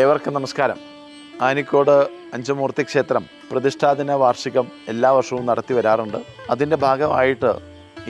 ഏവർക്കും നമസ്കാരം. ആനിക്കോട് അഞ്ചുമൂർത്തി ക്ഷേത്രം പ്രതിഷ്ഠാദിന വാർഷികം എല്ലാ വർഷവും നടത്തി വരാറുണ്ട്. അതിന്റെ ഭാഗമായിട്ട്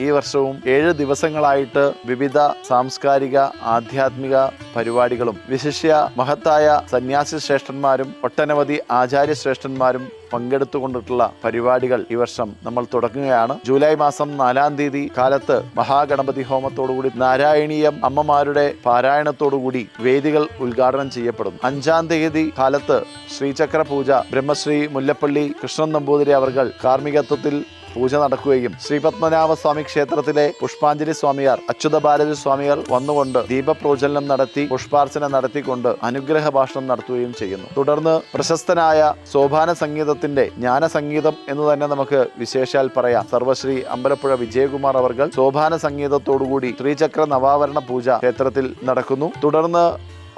ഈ വർഷവും ഏഴ് ദിവസങ്ങളായിട്ട് വിവിധ സാംസ്കാരിക ആധ്യാത്മിക പരിപാടികളും വിശിഷ്യ മഹത്തായ സന്യാസി ശ്രേഷ്ഠന്മാരും ഒട്ടനവധി ആചാര്യ ശ്രേഷ്ഠന്മാരും പങ്കെടുത്തുകൊണ്ടിട്ടുള്ള പരിപാടികൾ ഈ വർഷം നമ്മൾ തുടങ്ങുകയാണ്. ജൂലൈ മാസം നാലാം തീയതി കാലത്ത് മഹാഗണപതി ഹോമത്തോടുകൂടി നാരായണീയം അമ്മമാരുടെ പാരായണത്തോടുകൂടി വേദികൾ ഉദ്ഘാടനം ചെയ്യപ്പെടും അഞ്ചാം തീയതി കാലത്ത് ശ്രീചക്ര പൂജ ബ്രഹ്മശ്രീ മുല്ലപ്പള്ളി കൃഷ്ണൻ നമ്പൂതിരി അവർ കാർമ്മികത്വത്തിൽ പൂജ നടക്കുകയും ശ്രീ പത്മനാഭസ്വാമി ക്ഷേത്രത്തിലെ പുഷ്പാഞ്ജലി സ്വാമിയാർ അച്യുത ഭാരതി സ്വാമികൾ വന്നുകൊണ്ട് ദീപപ്രോജ്വലനം നടത്തി പുഷ്പാർച്ചന നടത്തിക്കൊണ്ട് അനുഗ്രഹ ഭാഷണം നടത്തുകയും ചെയ്യുന്നു. തുടർന്ന് പ്രശസ്തനായ സോപാന സംഗീതത്തിന്റെ ജ്ഞാനസംഗീതം എന്ന് തന്നെ നമുക്ക് വിശേഷാൽ പറയാം. സർവശ്രീ അമ്പലപ്പുഴ വിജയകുമാർ അവർകൾ സോപാന സംഗീതത്തോടുകൂടി ശ്രീചക്ര നവാവരണ പൂജ ക്ഷേത്രത്തിൽ നടക്കുന്നു. തുടർന്ന്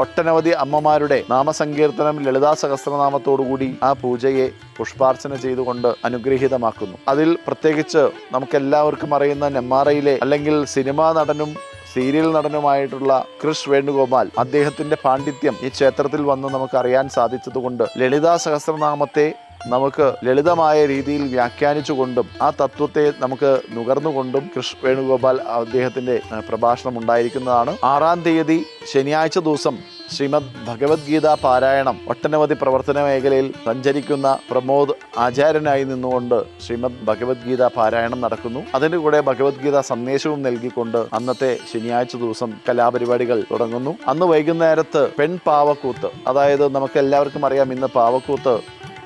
ഒട്ടനവധി അമ്മമാരുടെ നാമസങ്കീർത്തനം ലളിതാ സഹസ്രനാമത്തോടുകൂടി ആ പൂജയെ പുഷ്പാർച്ചന ചെയ്തുകൊണ്ട് അനുഗ്രഹീതമാക്കുന്നു. അതിൽ പ്രത്യേകിച്ച് നമുക്കെല്ലാവർക്കും അറിയുന്ന നെമ്മാറയിലെ അല്ലെങ്കിൽ സിനിമാ നടനും സീരിയൽ നടനുമായിട്ടുള്ള കൃഷ് വേണുഗോപാൽ അദ്ദേഹത്തിന്റെ പാണ്ഡിത്യം ഈ ക്ഷേത്രത്തിൽ വന്ന് നമുക്ക് അറിയാൻ സാധിച്ചതുകൊണ്ട് ലളിതാ സഹസ്രനാമത്തെ നമുക്ക് ലളിതമായ രീതിയിൽ വ്യാഖ്യാനിച്ചുകൊണ്ടും ആ തത്വത്തെ നമുക്ക് നുകർന്നുകൊണ്ടും കൃഷ് വേണുഗോപാൽ അദ്ദേഹത്തിന്റെ പ്രഭാഷണം ഉണ്ടായിരിക്കുന്നതാണ്. ആറാം തീയതി ശനിയാഴ്ച ദിവസം ശ്രീമദ് ഭഗവത്ഗീത പാരായണം ഒട്ടനവധി പ്രവർത്തന മേഖലയിൽ സഞ്ചരിക്കുന്ന പ്രമോദ് ആചാര്യനായി നിന്നുകൊണ്ട് ശ്രീമദ് ഭഗവത്ഗീത പാരായണം നടക്കുന്നു. അതിന്റെ കൂടെ ഭഗവത്ഗീത സന്ദേശവും നൽകിക്കൊണ്ട് അന്നത്തെ ശനിയാഴ്ച ദിവസം കലാപരിപാടികൾ തുടങ്ങുന്നു. അന്ന് വൈകുന്നേരത്ത് പെൺ പാവക്കൂത്ത് അതായത് നമുക്ക് എല്ലാവർക്കും അറിയാം ഇന്ന് പാവക്കൂത്ത്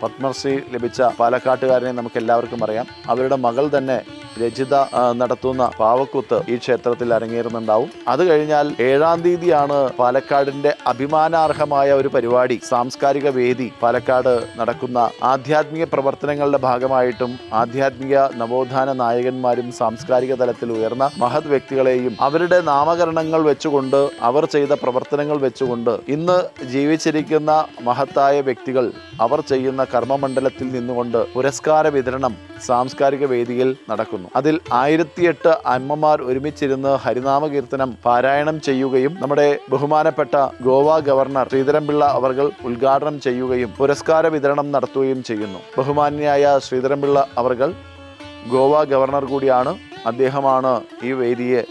പത്മശ്രീ ലഭിച്ച പാലക്കാട്ടുകാരനെ നമുക്ക് എല്ലാവർക്കും അറിയാം. അവരുടെ മകൾ തന്നെ രചിത നടത്തുന്ന പാവക്കൂത്ത് ഈ ക്ഷേത്രത്തിൽ അരങ്ങേറുന്നുണ്ടാവും. അത് കഴിഞ്ഞാൽ ഏഴാം തീയതിയാണ് പാലക്കാടിന്റെ അഭിമാനാർഹമായ ഒരു പരിപാടി സാംസ്കാരിക വേദി. പാലക്കാട് നടക്കുന്ന ആധ്യാത്മിക പ്രവർത്തനങ്ങളുടെ ഭാഗമായിട്ടും ആധ്യാത്മിക നവോത്ഥാന നായകന്മാരും സാംസ്കാരിക തലത്തിൽ ഉയർന്ന മഹത് വ്യക്തികളെയും അവരുടെ നാമകരണങ്ങൾ വെച്ചുകൊണ്ട് അവർ ചെയ്ത പ്രവർത്തനങ്ങൾ വെച്ചുകൊണ്ട് ഇന്ന് ജീവിച്ചിരിക്കുന്ന മഹത്തായ വ്യക്തികൾ അവർ ചെയ്യുന്ന കർമ്മമണ്ഡലത്തിൽ നിന്നുകൊണ്ട് പുരസ്കാര വിതരണം സാംസ്കാരിക വേദിയിൽ നടക്കുന്നു. അതിൽ ആയിരത്തിയെട്ട് അമ്മമാർ ഒരുമിച്ചിരുന്ന് ഹരിനാമ കീർത്തനം പാരായണം ചെയ്യുകയും നമ്മുടെ ബഹുമാനപ്പെട്ട ഗോവ ഗവർണർ ശ്രീധരൻപിള്ള അവർകൾ ഉദ്ഘാടനം ചെയ്യുകയും പുരസ്കാര വിതരണം നടത്തുകയും ചെയ്യുന്നു. ബഹുമാന്യായ ശ്രീധരൻപിള്ള അവർകൾ ഗോവ ഗവർണർ കൂടിയാണ്. അദ്ദേഹമാണ് ഈ വേദിയെ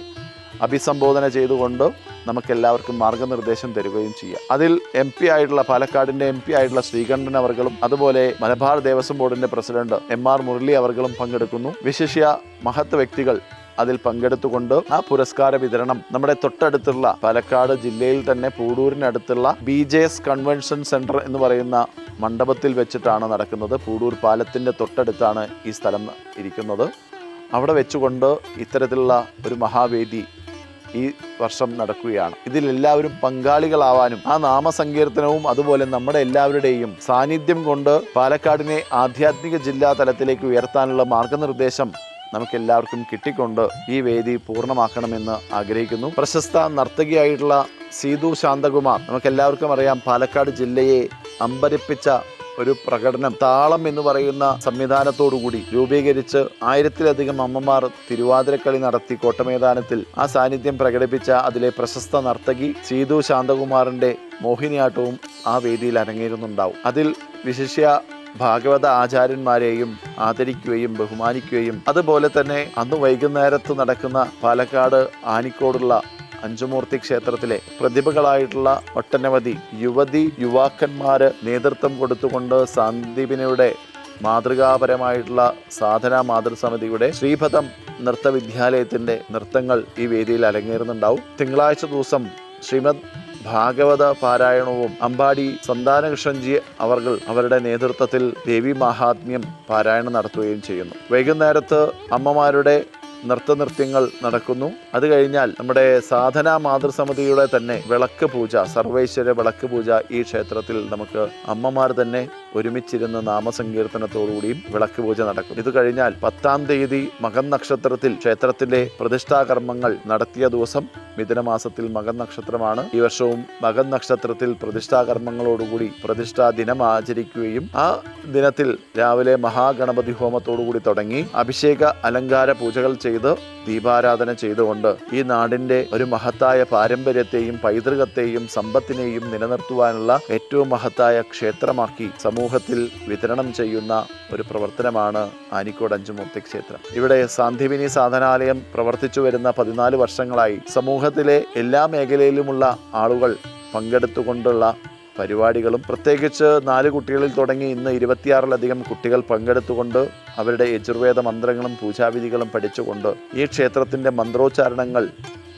അഭിസംബോധന ചെയ്തുകൊണ്ട് നമുക്കെല്ലാവർക്കും മാർഗനിർദ്ദേശം തരികയും ചെയ്യാം അതിൽ എം പി ആയിട്ടുള്ള പാലക്കാടിന്റെ എം പി ആയിട്ടുള്ള ശ്രീകണ്ഠൻ അവർകളും അതുപോലെ മലബാർ ദേവസ്വം ബോർഡിന്റെ പ്രസിഡന്റ് എം ആർ മുരളി അവർകളും പങ്കെടുക്കുന്നു. വിശിഷ്യ മഹത്ത് വ്യക്തികൾ അതിൽ പങ്കെടുത്തുകൊണ്ട് ആ പുരസ്കാര വിതരണം നമ്മുടെ തൊട്ടടുത്തുള്ള പാലക്കാട് ജില്ലയിൽ തന്നെ പൂടൂരിനടുത്തുള്ള B J S convention centre എന്ന് പറയുന്ന മണ്ഡപത്തിൽ വെച്ചിട്ടാണ് നടക്കുന്നത്. പൂടൂർ പാലത്തിന്റെ തൊട്ടടുത്താണ് ഈ സ്ഥലം ഇരിക്കുന്നത്. അവിടെ വെച്ചുകൊണ്ട് ഇത്തരത്തിലുള്ള ഒരു മഹാവേദി ഈ വർഷം നടക്കുകയാണ്. ഇതിൽ എല്ലാവരും പങ്കാളികളാവാനും ആ നാമസങ്കീർത്തനവും അതുപോലെ നമ്മുടെ എല്ലാവരുടെയും സാന്നിധ്യം കൊണ്ട് പാലക്കാടിനെ ആധ്യാത്മിക ജില്ലാ തലത്തിലേക്ക് ഉയർത്താനുള്ള മാർഗനിർദ്ദേശം നമുക്ക് എല്ലാവർക്കും കിട്ടിക്കൊണ്ട് ഈ വേദി പൂർണമാക്കണമെന്ന് ആഗ്രഹിക്കുന്നു. പ്രശസ്ത നർത്തകിയായിട്ടുള്ള സീതു ശാന്തകുമാർ നമുക്കെല്ലാവർക്കും അറിയാം പാലക്കാട് ജില്ലയെ അമ്പരിപ്പിച്ച ഒരു പ്രകടനം താളം എന്ന് പറയുന്ന സംവിധാനത്തോടുകൂടി രൂപീകരിച്ച് ആയിരത്തിലധികം അമ്മമാർ തിരുവാതിരക്കളി നടത്തി കോട്ടമൈതാനത്തിൽ ആ സാന്നിധ്യം പ്രകടിപ്പിച്ച അതിലെ പ്രശസ്ത നർത്തകി സീതു ശാന്തകുമാറിന്റെ മോഹിനിയാട്ടവും ആ വേദിയിൽ അരങ്ങേറുന്നുണ്ടാവും. അതിൽ വിശിഷ്യ ഭാഗവത ആചാര്യന്മാരെയും ആദരിക്കുകയും ബഹുമാനിക്കുകയും അതുപോലെ തന്നെ അന്ന് വൈകുന്നേരത്ത് നടക്കുന്ന പാലക്കാട് ആനിക്കോടുള്ള അഞ്ചുമൂർത്തി ക്ഷേത്രത്തിലെ പ്രതിഭകളായിട്ടുള്ള ഒട്ടനവധി യുവതി യുവാക്കന്മാര് നേതൃത്വം കൊടുത്തുകൊണ്ട് സന്ദീപിനിയുടെ മാതൃകാപരമായിട്ടുള്ള സാധനാ മാതൃസമിതിയുടെ ശ്രീപഥം നൃത്ത വിദ്യാലയത്തിന്റെ നൃത്തങ്ങൾ ഈ വേദിയിൽ അരങ്ങേറുന്നുണ്ടാവും. തിങ്കളാഴ്ച ദിവസം ശ്രീമദ് ഭാഗവത പാരായണവും അമ്പാടി സന്താനകൃഷ്ണൻജി അവർകൾ അവരുടെ നേതൃത്വത്തിൽ ദേവി മഹാത്മ്യം പാരായണം നടത്തുകയും ചെയ്യുന്നു. വൈകുന്നേരത്ത് അമ്മമാരുടെ നൃത്തനൃത്യങ്ങൾ നടക്കുന്നു. അത് കഴിഞ്ഞാൽ നമ്മുടെ സാധന മാതൃസമിതിയുടെ തന്നെ വിളക്ക് പൂജ സർവേശ്വര വിളക്ക് പൂജ ഈ ക്ഷേത്രത്തിൽ നമുക്ക് അമ്മമാർ തന്നെ ഒരുമിച്ചിരുന്ന് നാമസങ്കീർത്തനത്തോടുകൂടിയും വിളക്ക് പൂജ നടക്കും. ഇത് കഴിഞ്ഞാൽ പത്താം തീയതി മകൻ നക്ഷത്രത്തിൽ ക്ഷേത്രത്തിലെ പ്രതിഷ്ഠാകർമ്മങ്ങൾ നടത്തിയ ദിവസം മിഥുനമാസത്തിൽ മകൻ നക്ഷത്രമാണ്. ഈ വർഷവും മകൻ നക്ഷത്രത്തിൽ പ്രതിഷ്ഠാകർമ്മങ്ങളോടുകൂടി പ്രതിഷ്ഠാ ദിനം ആചരിക്കുകയും ആ ദിനത്തിൽ രാവിലെ മഹാഗണപതി ഹോമത്തോടുകൂടി തുടങ്ങി അഭിഷേക അലങ്കാര പൂജകൾ ചെയ്ത് ദീപാരാധന ചെയ്തുകൊണ്ട് ഈ നാടിന്റെ ഒരു മഹത്തായ പാരമ്പര്യത്തെയും പൈതൃകത്തെയും സമ്പത്തിനെയും നിലനിർത്തുവാനുള്ള ഏറ്റവും മഹത്തായ ക്ഷേത്രമാക്കി സമൂഹത്തിൽ വിതരണം ചെയ്യുന്ന ഒരു പ്രവർത്തനമാണ് ആനിക്കോട് അഞ്ചുമൂർത്തി ക്ഷേത്രം. ഇവിടെ സാന്ധിവിനി സാധനാലയം പ്രവർത്തിച്ചു വരുന്ന പതിനാല് വർഷങ്ങളായി സമൂഹത്തിലെ എല്ലാ മേഖലയിലുമുള്ള ആളുകൾ പങ്കെടുത്തുകൊണ്ടുള്ള പരിപാടികളും പ്രത്യേകിച്ച് നാല് കുട്ടികളിൽ തുടങ്ങി ഇന്ന് ഇരുപത്തിയാറിലധികം കുട്ടികൾ പങ്കെടുത്തുകൊണ്ട് അവരുടെ യജുർവേദ മന്ത്രങ്ങളും പൂജാവിധികളും പഠിച്ചുകൊണ്ട് ഈ ക്ഷേത്രത്തിന്റെ മന്ത്രോച്ചാരണങ്ങൾ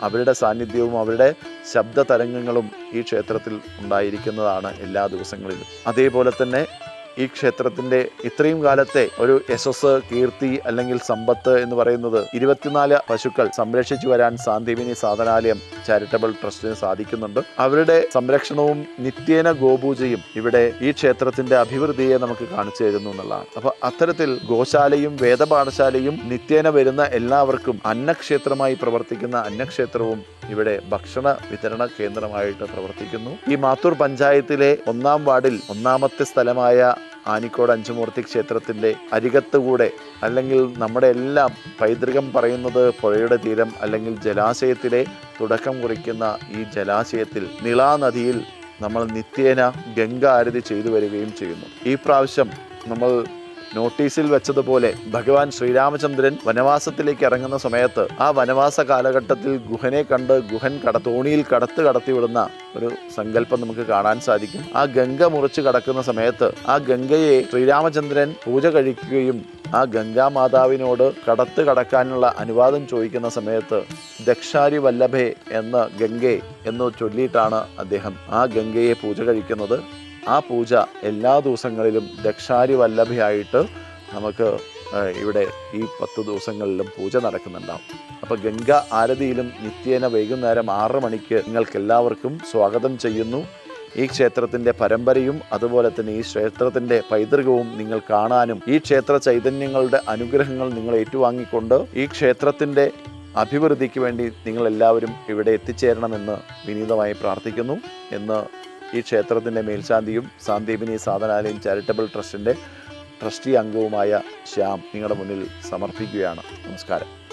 അവരുടെ സാന്നിധ്യവും അവരുടെ ശബ്ദ തരംഗങ്ങളും ഈ ക്ഷേത്രത്തിൽ ഉണ്ടായിരിക്കുന്നതാണ് എല്ലാ ദിവസങ്ങളിലും. അതേപോലെ തന്നെ ഈ ക്ഷേത്രത്തിന്റെ ഇത്രയും കാലത്തെ ഒരു യശസ് കീർത്തി അല്ലെങ്കിൽ സമ്പത്ത് എന്ന് പറയുന്നത് ഇരുപത്തിനാല് പശുക്കൾ സംരക്ഷിച്ചു വരാൻ സാന്ദീപിനി സാധനാലയം ചാരിറ്റബിൾ ട്രസ്റ്റിന് സാധിക്കുന്നുണ്ട്. അവരുടെ സംരക്ഷണവും നിത്യേന ഗോപൂജയും ഇവിടെ ഈ ക്ഷേത്രത്തിന്റെ അഭിവൃദ്ധിയെ നമുക്ക് കാണിച്ചു തരുന്നു എന്നുള്ളതാണ്. അപ്പൊ അത്തരത്തിൽ ഗോശാലയും വേദപാഠശാലയും നിത്യേന വരുന്ന എല്ലാവർക്കും അന്നക്ഷേത്രമായി പ്രവർത്തിക്കുന്ന അന്നക്ഷേത്രവും ഇവിടെ ഭക്ഷണ വിതരണ കേന്ദ്രമായിട്ട് പ്രവർത്തിക്കുന്നു. ഈ മാത്തൂർ പഞ്ചായത്തിലെ ഒന്നാം വാർഡിൽ ഒന്നാമത്തെ സ്ഥലമായ ആനിക്കോട് അഞ്ചുമൂർത്തി ക്ഷേത്രത്തിന്റെ അരികത്തുകൂടെ അല്ലെങ്കിൽ നമ്മുടെ എല്ലാം പൈതൃകം പറയുന്നത് പുഴയുടെ തീരം അല്ലെങ്കിൽ ജലാശയത്തിലെ തുടക്കം കുറിക്കുന്ന ഈ ജലാശയത്തിൽ നിളാനദിയിൽ നമ്മൾ നിത്യേന ഗംഗ ആരതി ചെയ്തു വരികയും ചെയ്യുന്നു. ഈ പ്രാവശ്യം നമ്മൾ നോട്ടീസിൽ വെച്ചതുപോലെ ഭഗവാൻ ശ്രീരാമചന്ദ്രൻ വനവാസത്തിലേക്ക് ഇറങ്ങുന്ന സമയത്ത് ആ വനവാസ കാലഘട്ടത്തിൽ ഗുഹനെ കണ്ട് ഗുഹൻ കട തോണിയിൽ കടത്ത് കടത്തിവിടുന്ന ഒരു സങ്കല്പം നമുക്ക് കാണാൻ സാധിക്കും. ആ ഗംഗ മുറിച്ച് കടക്കുന്ന സമയത്ത് ആ ഗംഗയെ ശ്രീരാമചന്ദ്രൻ പൂജ കഴിക്കുകയും ആ ഗംഗാ മാതാവിനോട് കടത്ത് കടക്കാനുള്ള അനുവാദം ചോദിക്കുന്ന സമയത്ത് ദക്ഷാരി വല്ലഭേ എന്ന ഗംഗെ എന്ന് ചൊല്ലിയിട്ടാണ് അദ്ദേഹം ആ ഗംഗയെ പൂജ കഴിക്കുന്നത്. ആ പൂജ എല്ലാ ദിവസങ്ങളിലും ദക്ഷാരി വല്ലഭയായിട്ട് നമുക്ക് ഇവിടെ ഈ പത്ത് ദിവസങ്ങളിലും പൂജ നടക്കുന്നുണ്ടാവും. അപ്പോൾ ഗംഗ ആരതിയിലും നിത്യേന വൈകുന്നേരം ആറ് മണിക്ക് നിങ്ങൾക്ക് എല്ലാവർക്കും സ്വാഗതം ചെയ്യുന്നു. ഈ ക്ഷേത്രത്തിന്റെ പരമ്പരയും അതുപോലെ തന്നെ ഈ ക്ഷേത്രത്തിന്റെ പൈതൃകവും നിങ്ങൾ കാണാനും ഈ ക്ഷേത്ര ചൈതന്യങ്ങളുടെ അനുഗ്രഹങ്ങൾ നിങ്ങൾ ഏറ്റുവാങ്ങിക്കൊണ്ട് ഈ ക്ഷേത്രത്തിന്റെ അഭിവൃദ്ധിക്ക് വേണ്ടി നിങ്ങളെല്ലാവരും ഇവിടെ എത്തിച്ചേരണമെന്ന് വിനീതമായി പ്രാർത്ഥിക്കുന്നു എന്ന് ഈ ക്ഷേത്രത്തിന്റെ മേൽശാന്തിയും സാന്ദീപിനി സാധനാലയം ചാരിറ്റബിൾ ട്രസ്റ്റിന്റെ ട്രസ്റ്റി അംഗവുമായ ശ്യാം നിങ്ങളുടെ മുന്നിൽ സമർപ്പിക്കുകയാണ്. നമസ്കാരം.